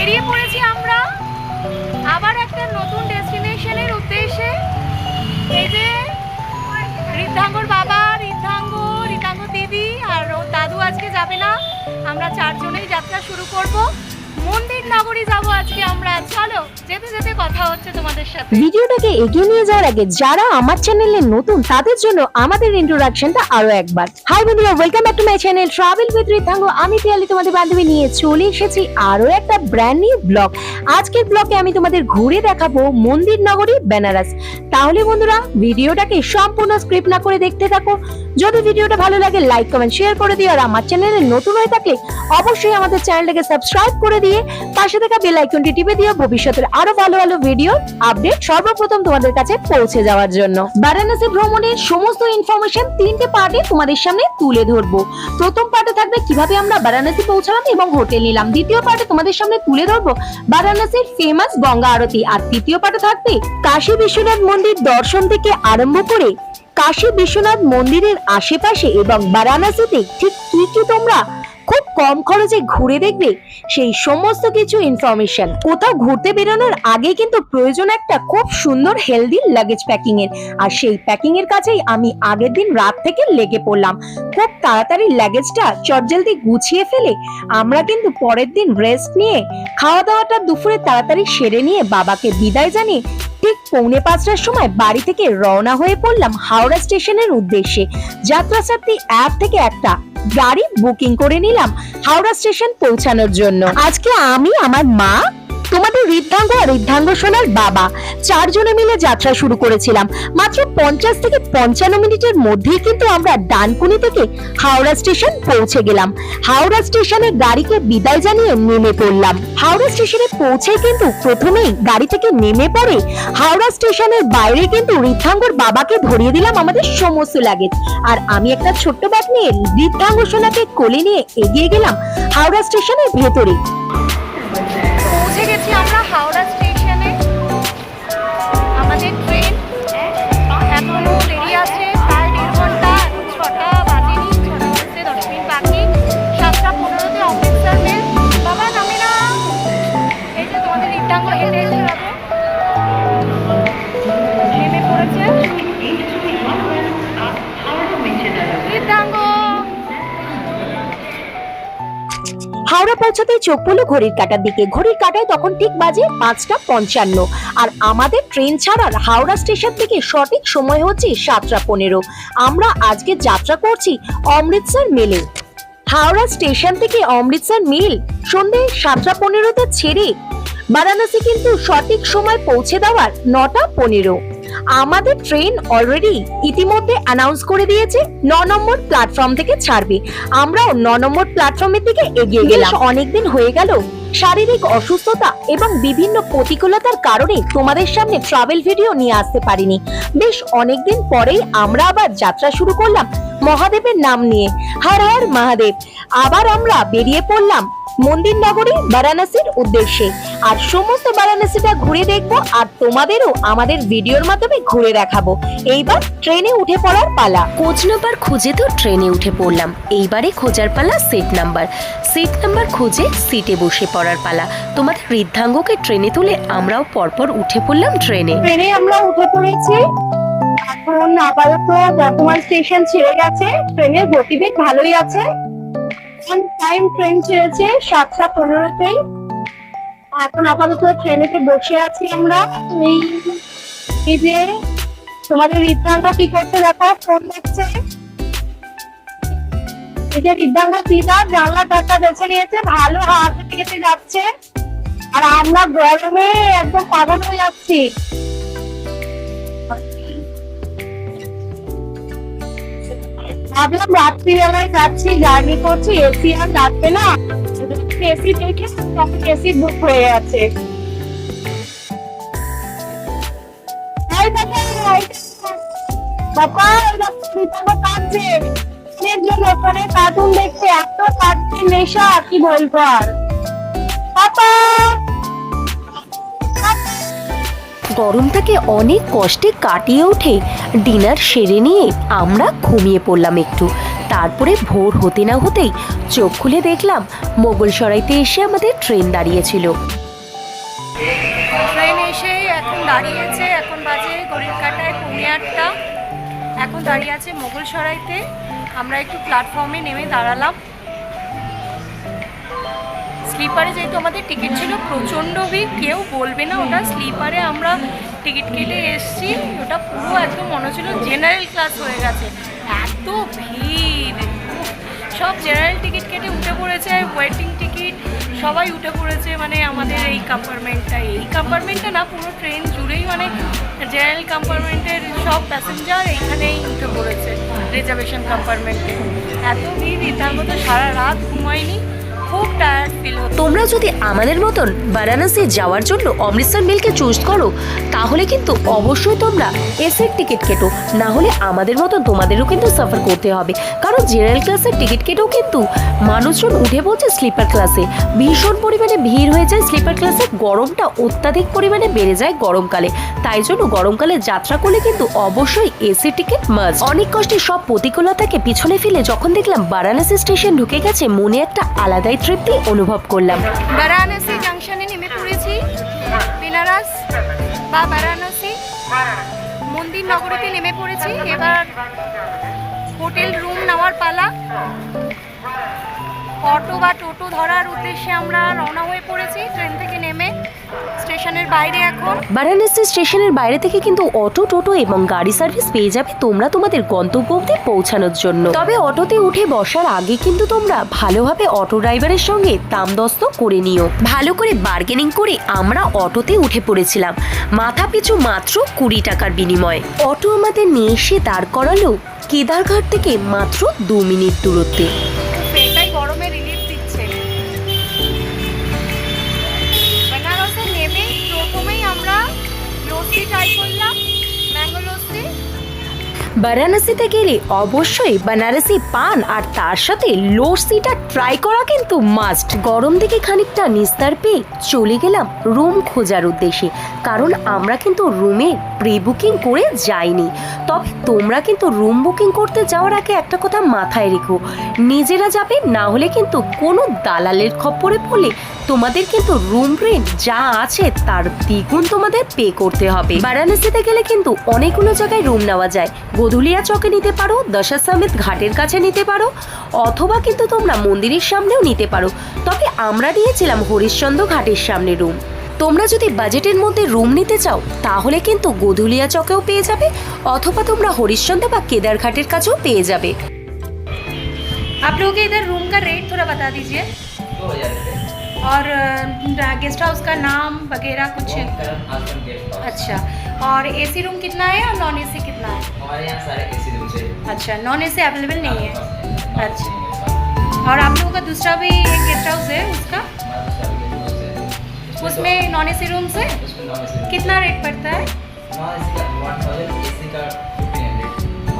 বেরিয়ে পড়েছি আমরা। আবার একটা নতুন ডেস্টিনেশনের উদ্দেশ্যে। এই যে ঋদ্ধাঙ্গর বাবা ঋদ্ধাঙ্গ ঋদ্ধাঙ্গ দিদি আর দাদু আজকে যাবে না। আমরা চারজনেই যাত্রা শুরু করব। মন্দির নগরী যাব আজকে আমরা। চলো, যেতে যেতে কথা হচ্ছে তোমাদের সাথে। ভিডিওটাকে এগিয়ে নিয়ে যাওয়ার আগে যারা আমার চ্যানেলে নতুন, তাদের জন্য আমাদের ইন্ট্রোডাকশনটা আরও একবার। হাই বন্ধুরা welcome back to my channel travel with রিথাঙ্গ আমি পিয়ালি, তোমাদের বান্ধবী নিয়ে চলে এসেছি আরও একটা ব্র্যান্ড নিউ ব্লগ আজকের ব্লগে আমি তোমাদের ঘুরে দেখাবো মন্দির নগরী বেনারস তাহলে বন্ধুরা, ভিডিওটাকে সম্পূর্ণ স্ক্রিপ্ট না করে দেখতে থাকো। যদি ভিডিওটা ভালো লাগে লাইক কমেন্ট শেয়ার করে দিও। আর আমার চ্যানেলে নতুন হয়ে থাকলে অবশ্যই আমাদের চ্যানেলটাকে সাবস্ক্রাইব করে দিয়ে পাশে থাকা বেল আইকনটি টিপে দিও ভবিষ্যতের আরও ভালো ভালো ভিডিও আপডেট সর্বপ্রথম তোমাদের কাছে পৌঁছে যাওয়ার জন্য। বারাণসী ভ্রমণের সমস্ত ইনফরমেশন তিনটে পার্টে তোমাদের সামনে তুলে ধরবো। প্রথম পার্টে থাকবে কীভাবে আমরা বারাণসী পৌঁছালাম এবং হোটেল নিলাম। দ্বিতীয় পার্টে তোমাদের সামনে তুলে ধরবো বারাণসীর ফেমাস গঙ্গা আরতি। আর তৃতীয় পার্টে থাকবে কাশী বিশ্বনাথ মন্দির দর্শন থেকে আরম্ভ করে কাশী বিশ্বনাথ মন্দিরের আশেপাশে এবং বারাণসীতে ঠিক কি কি তোমরা খুব কম খরচে ঘুরে দেখবে সেই সমস্ত কিছু ইনফরমেশন কোথাও ঘুরতে বেরোনোর আগে কিন্তু প্রয়োজন একটা খুব সুন্দর হেলদি লাগেজ প্যাকিং এর। আর সেই প্যাকিং এর কাছেই আমি আগের দিন রাত থেকে লেগে পড়লাম। খুব তাড়াতাড়ি লাগেজটা চটজলদি গুছিয়ে ফেলে আমরা কিন্তু পরের দিন রেস্ট নিয়ে খাওয়া দাওয়াটা দুপুরে তাড়াতাড়ি সেরে নিয়ে বাবাকে বিদায় জানিয়ে ঠিক পৌনে পাঁচটার সময় বাড়ি থেকে রওনা হয়ে পড়লাম হাওড়া স্টেশনের উদ্দেশ্যে। যাত্রা সাথী অ্যাপ থেকে একটা গাড়ি বুকিং করে নিলাম হাওড়া স্টেশন পৌঁছানোর জন্য। আজকে আমি, আমার মা তোমাদের ঋদ্ধাঙ্গ আর ঋদ্ধাঙ্গ সোনার বাবা। চারজনে মিলে যাত্রা শুরু করেছিলাম। মাত্র পঞ্চাশ থেকে পঞ্চান্ন মিনিটের মধ্যেই কিন্তু আমরা ডানকুনি থেকে হাওড়া স্টেশন পৌঁছে গেলাম। হাওড়া স্টেশনে গাড়িকে বিদায় জানিয়ে নেমে পড়লাম। হাওড়া স্টেশনে পৌঁছে কিন্তু প্রথমেই গাড়ি থেকে নেমে পড়ে হাওড়া স্টেশনের বাইরে কিন্তু ঋদ্ধাঙ্গর বাবাকে ধরিয়ে দিলাম আমাদের সমস্ত লাগেজ আর আমি একটা ছোট্ট ব্যাগ নিয়ে ঋদ্ধাঙ্গ সোনাকে কোলে নিয়ে এগিয়ে গেলাম হাওড়া স্টেশনের ভেতরে। গেছি আমরা হাওড়া স্টেশনে আমাদের ট্রেন এখনও দেরি আছে, প্রায় দেড় ঘণ্টা, এখন ছটা বাজেনি, ছটা বাজতে দশ মিনিট বাকি। সাতটা পনেরোতে তোমাদের রিটাঙ্গ হেঁটে হাওড়া পৌঁছাতে চোখ পড়ল ঘড়ির কাটার দিকে। ঘড়ির কাটায় তখন ঠিক বাজে পাঁচটা পঞ্চান্ন। আর আমাদের ট্রেন ছাড়ার হাওড়া স্টেশন থেকে সঠিক সময় হচ্ছে সাতটা পনেরো। আমরা আজকে যাত্রা করছি অমৃতসর মেলে। হাওড়া স্টেশন থেকে অমৃতসর মিল। সন্ধে সাতটা পনেরোতে ছেড়ে। বারাণসী কিন্তু সঠিক সময় পৌঁছে দেওয়ার নটা পনেরো। আমাদের ট্রেন অলরেডি ইতিমধ্যে অ্যানাউন্স করে দিয়েছে ন নম্বর প্ল্যাটফর্ম থেকে ছাড়বে। আমরাও ন নম্বর প্ল্যাটফর্মের দিকে এগিয়ে গেলাম। অনেকদিন হয়ে গেল। শারীরিক অসুস্থতা এবং বিভিন্ন প্রতিকূলতার কারণে তোমাদের সামনে ট্রাভেল ভিডিও নিয়ে আসতে পারিনি। বেশ অনেকদিন পরেই আমরা আবার যাত্রা শুরু করলাম। মহাদেবের নাম নিয়ে। হর হর মহাদেব। আবার আমরা বেরিয়ে পড়লাম মন্দির নগরী বারাণসীর উদ্দেশ্যে। আর সমস্ত বারাণসীটা ঘুরে দেখব আর তোমাদেরও আমাদের ভিডিওর মাধ্যমে ঘুরে দেখাবো। এইবার ট্রেনে উঠে পড়ার পালা। কোচ নাম্বার খুঁজে তো ট্রেনে উঠে পড়লাম। এইবারে খোঁজার পালা সিট নাম্বার। সিট নাম্বার খুঁজে সিটে বসে পড়ার পালা। তোমাদের বৃদ্ধাঙ্গকে ট্রেনে তুলে আমরাও পরপর উঠে পড়লাম ট্রেনে। ট্রেনে আমরা উঠে পড়েছি। এখন আপাতত বর্ধমান স্টেশন ছেড়ে গেছে। ট্রেনের গতিবেগ ভালোই আছে। অন টাইম ট্রেন ছেড়েছে সাতটা পনেরোতেই। এখন আপাতত ট্রেনেতে বসে আছি আমরা। এই যে তোমাদের রিদ্ধাঙ্গ কি করতে দেখো ফোন দেখছে। এই যে রিদ্ধাঙ্গ দিদা জানলা টাকা বেছে নিয়েছে, ভালো হাওয়া খেতে যাচ্ছে। আর আমরা গরমে একদম পাগল হয়ে যাচ্ছি। রাত্রিবেলায় যাচ্ছি জার্নি করছি এসি আর যাচ্ছে না। এসি দেখে তখন এসি বুক হয়ে আছে কার্টুন দেখছে, এত কার্টুন নেশা, কি বলব আর। গরমটাকে অনেক কষ্টে কাটিয়ে উঠে ডিনার সেরে নিয়ে আমরা ঘুমিয়ে পড়লাম একটু। তারপরে ভোর হতে না হতেই চোখ খুলে দেখলাম মোগল সরাইতে এসে আমাদের ট্রেন দাঁড়িয়েছিল। ট্রেন এসে এখন দাঁড়িয়েছে, এখন বাজে ঘড়ির কাটায় আটটা। এখন দাঁড়িয়ে আছে মোগল সরাইতে। আমরা একটু প্ল্যাটফর্মে নেমে দাঁড়ালাম। স্লিপারে যেহেতু আমাদের টিকিট ছিল, প্রচণ্ড ভিড়, কেউ বলবে না ওটা। স্লিপারে আমরা টিকিট কেটে এসেছি, ওটা পুরো একদম মনে হচ্ছিল জেনারেল ক্লাস হয়ে গেছে। এত ভিড়। সব জেনারেল টিকিট কেটে উঠে পড়েছে ওয়েটিং টিকিট সবাই উঠে পড়েছে মানে আমাদের এই কম্পার্টমেন্টটা এই কম্পার্টমেন্টটা না, পুরো ট্রেন জুড়েই মানে জেনারেল কম্পার্টমেন্টের সব প্যাসেঞ্জার এইখানেই উঠে পড়েছে রিজার্ভেশন কম্পার্টমেন্টে এত ভিড় ইতার মতো সারা রাত ঘুমায়নি। খুব টায়ার্ড ফিল তোমরা যদি আমাদের মতন বারাণসী যাওয়ার জন্য অমৃতসর মেলকে চুজ করো, তাহলে কিন্তু অবশ্যই তোমরা এসের টিকিট কেটো। না হলে আমাদের মতন তোমাদেরও কিন্তু সাফার করতে হবে। কারণ জেনারেল ক্লাসের টিকিট কেটেও কিন্তু মানুষজন উঠে পড়ছে স্লিপার ক্লাসে ভীষণ পরিমাণে ভিড় হয়ে যায় স্লিপার ক্লাসে গরমটা অত্যাধিক পরিমাণে বেড়ে যায় গরমকালে। তাই জন্য গরমকালে যাত্রা করলে কিন্তু অবশ্যই এসি টিকিট মাস্ট অনেক কষ্টে সব প্রতিকূলতাকে পিছনে ফেলে যখন দেখলাম বারাণসী স্টেশন ঢুকে গেছে, মনে একটা আলাদাই তৃপ্তি অনুভব করলাম। বারাণসী জাংশনে নেমে পড়েছি। বেনারস বা বারাণসী মন্দির নগরীতে নেমে পড়েছি। এবার হোটেল রুম নেওয়ার পালা। অটো বা টোটো ধরার উদ্দেশ্যে আমরা রওনা হয়ে পড়েছি। ট্রেন থেকে নেমে স্টেশনের বাইরে এখন? বারাণসী স্টেশনের বাইরে থেকে কিন্তু অটো, টোটো এবং গাড়ি সার্ভিস পেয়ে যাবে তোমরা তোমাদের গন্তব্য অবধি পৌঁছানোর জন্য। তবে অটোতে উঠে বসার আগে কিন্তু তোমরা ভালোভাবে অটো ড্রাইভারের সঙ্গে দাম দস্ত করে নিও। ভালো করে বার্গেনিং করে আমরা অটোতে উঠে পড়েছিলাম। মাথা পিছু মাত্র কুড়ি টাকার বিনিময়ে। অটো আমাদের নিয়ে এসে দাঁড় করালো কেদারঘাট থেকে মাত্র দু মিনিট দূরত্বে। বারাণসীতে গেলে অবশ্যই বানারসি পান আর তার সাথে লস্যিটা ট্রাই করা কিন্তু মাস্ট গরম দিকে খানিকটা নিস্তার পেয়ে চলে গেলাম রুম খোঁজার উদ্দেশ্যে। কারণ আমরা কিন্তু রুমে প্রি বুকিং করে যাইনি। তবে তোমরা কিন্তু রুম বুকিং করতে যাওয়ার আগে একটা কথা মাথায় রেখো। নিজেরা যাবে, না হলে কিন্তু কোনো দালালের খপ্পরে পড়লে তোমাদের কিন্তু রুম রেন্ট যা আছে তার দ্বিগুণ তোমাদের পে করতে হবে। বারাণসীতে গেলে কিন্তু অনেকগুলো জায়গায় রুম নেওয়া যায়। গধুলিয়া চকে নিতে পারো দশাসামেত ঘাটের কাছে নিতে পারো, অথবা কিন্তু তোমরা মন্দিরের সামনেও নিতে পারো। তবে আমরা নিয়েছিলাম হরিশ্চন্দ্র ঘাটের সামনে রুম তোমরা যদি বাজেটের মধ্যে রুম নিতে চাও তাহলে কিন্তু গধুলিয়া চকেও পেয়ে যাবে অথবা তোমরা হরিশ্চন্দ্র বা কেদারঘাটের কাছেও পেয়ে যাবে आप लोगों के इधर रूम का रेट थोड़ा बता दीजिए दो हजार रुपये और गेस्ट हाउस का नाम वगैरह कुछ करम आश्रम गेस्ट हाउस अच्छा और एसी रूम कितना है और नॉन एसी कितना है हमारे यहाँ सारे एसी रूम से अच्छा नॉन एसी अवेलेबल नहीं है अच्छा अच्छा और आप लोगों का दूसरा भी एक गेस्ट हाउस है उसका तो उसमें नॉन ए सी रूम से कितना रेट पड़ता है?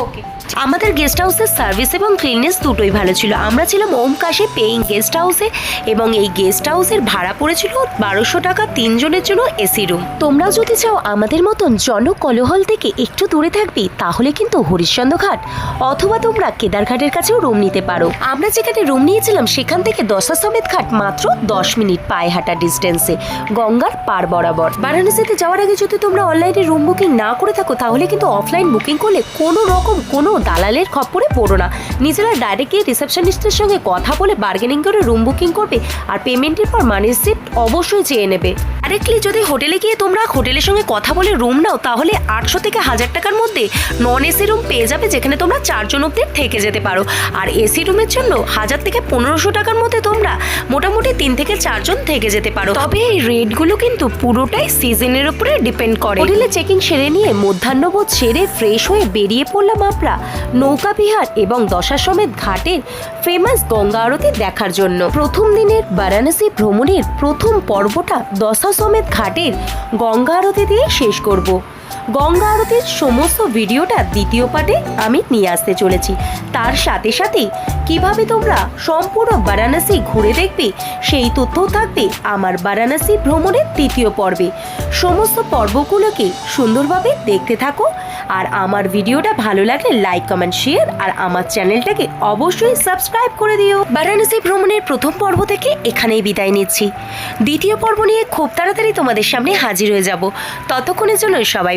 ओके আমাদের গেস্ট হাউসের সার্ভিস এবং ক্লিননেস দুটোই ভালো ছিল। আমরা ছিলাম ওম কাশে পেইং গেস্ট হাউসে এবং এই গেস্ট হাউসের ভাড়া পড়েছিল বারোশো টাকা তিনজনের জন্য এসি রুম তোমরাও যদি চাও আমাদের মতন জনকলহল থেকে একটু দূরে থাকবে, তাহলে কিন্তু হরিশ্চন্দ্র ঘাট অথবা তোমরা কেদারঘাটের কাছেও রুম নিতে পারো। আমরা যেখানে রুম নিয়েছিলাম, সেখান থেকে দশা সমেত ঘাট মাত্র দশ মিনিট পায়ে হাঁটা ডিস্টেন্সে গঙ্গার পার বরাবর। বারাণসীতে যাওয়ার আগে যদি তোমরা অনলাইনে রুম বুকিং না করে থাকো, তাহলে কিন্তু অফলাইন বুকিং করলে কোনো রকম কোনো দালালের খপ্পরে পড়ো না। নিজেরা ডাইরেক্ট গিয়ে রিসেপশনিস্টের সঙ্গে কথা বলে বার্গেনিং করে রুম বুকিং করবে আর পেমেন্টের পর মানি রিসিপ্ট অবশ্যই চেয়ে নেবে। ডাইরেক্টলি যদি হোটেলে গিয়ে তোমরা হোটেলের সঙ্গে কথা বলে রুম নাও, তাহলে আটশো থেকে হাজার টাকার মধ্যে নন এসি রুম পেয়ে যাবে, যেখানে তোমরা চারজন অব্দি থেকে যেতে পারো। আর এসি রুমের জন্য হাজার থেকে পনেরোশো টাকার মধ্যে তোমরা মোটামুটি তিন থেকে চারজন থেকে যেতে পারো। তবে এই রেটগুলো কিন্তু পুরোটাই সিজনের উপরে ডিপেন্ড করে। হোটেলে চেকিং সেরে নিয়ে মধ্যাহ্নবোধ সেরে ফ্রেশ হয়ে বেরিয়ে পড়লাম আমরা নৌকা বিহার এবং দশাশ্বমেধ ঘাটের ফেমাস গঙ্গা আরতি দেখার জন্য। প্রথম দিনের বারাণসী ভ্রমণের প্রথম পর্বটা দশা সমেত ঘাটের গঙ্গা আরতি দিয়ে শেষ করব। গঙ্গা আরতির সমস্ত ভিডিওটা দ্বিতীয় পার্টে আমি নিয়ে আসতে চলেছি। তার সাথে সাথেই কীভাবে তোমরা সম্পূর্ণ বারাণসী ঘুরে দেখবে, সেই তথ্যও থাকবে আমার বারাণসী ভ্রমণের তৃতীয় পর্বে। সমস্ত পর্বগুলোকে সুন্দরভাবে দেখতে থাকো আর আমার ভিডিওটা ভালো লাগলে লাইক, কমেন্ট, শেয়ার আর আমার চ্যানেলটাকে অবশ্যই সাবস্ক্রাইব করে দিও। বারাণসী ভ্রমণের প্রথম পর্ব থেকে এখানেই বিদায় নিচ্ছি। দ্বিতীয় পর্ব নিয়ে খুব তাড়াতাড়ি তোমাদের সামনে হাজির হয়ে যাব। ততক্ষণের জন্য সবাই